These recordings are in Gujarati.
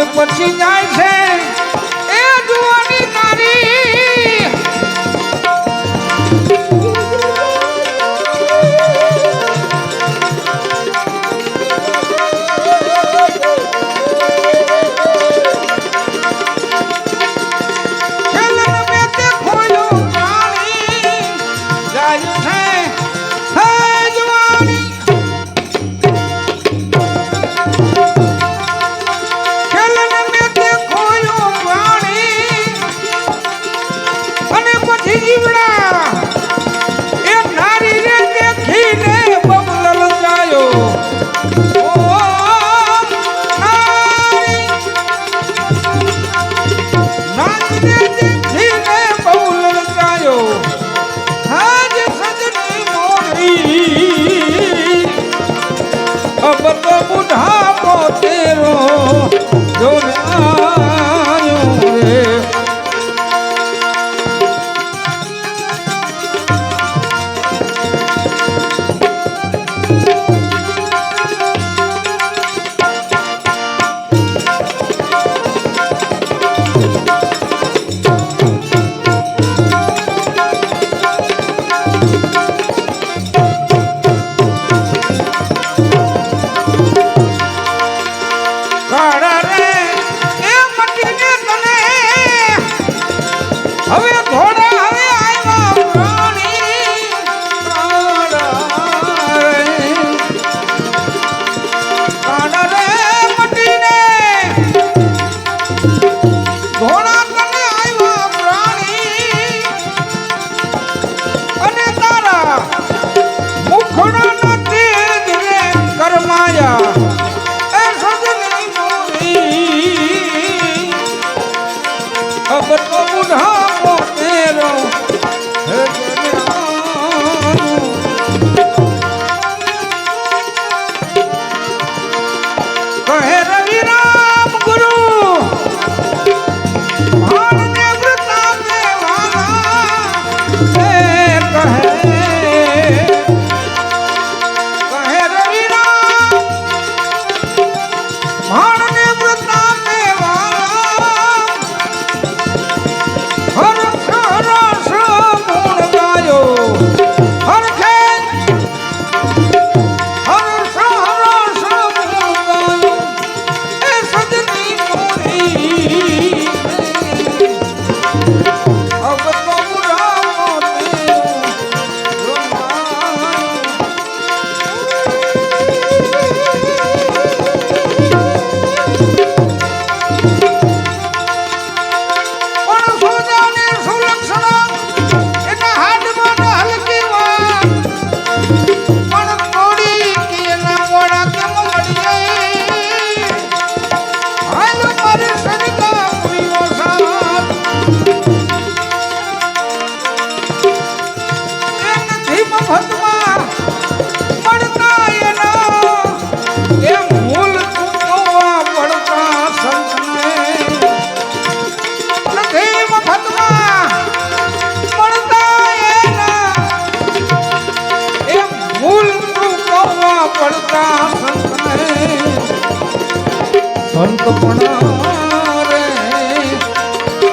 nước vẫn xin nhái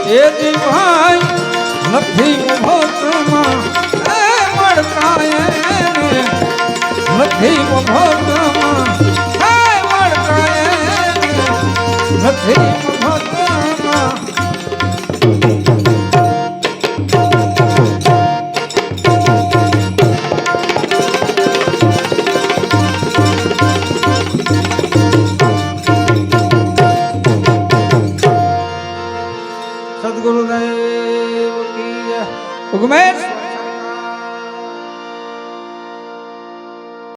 એ જીવાય નથી ભોતમાં એ મળતા એને. નથી ભોતમાં એ મળતા એને. નથી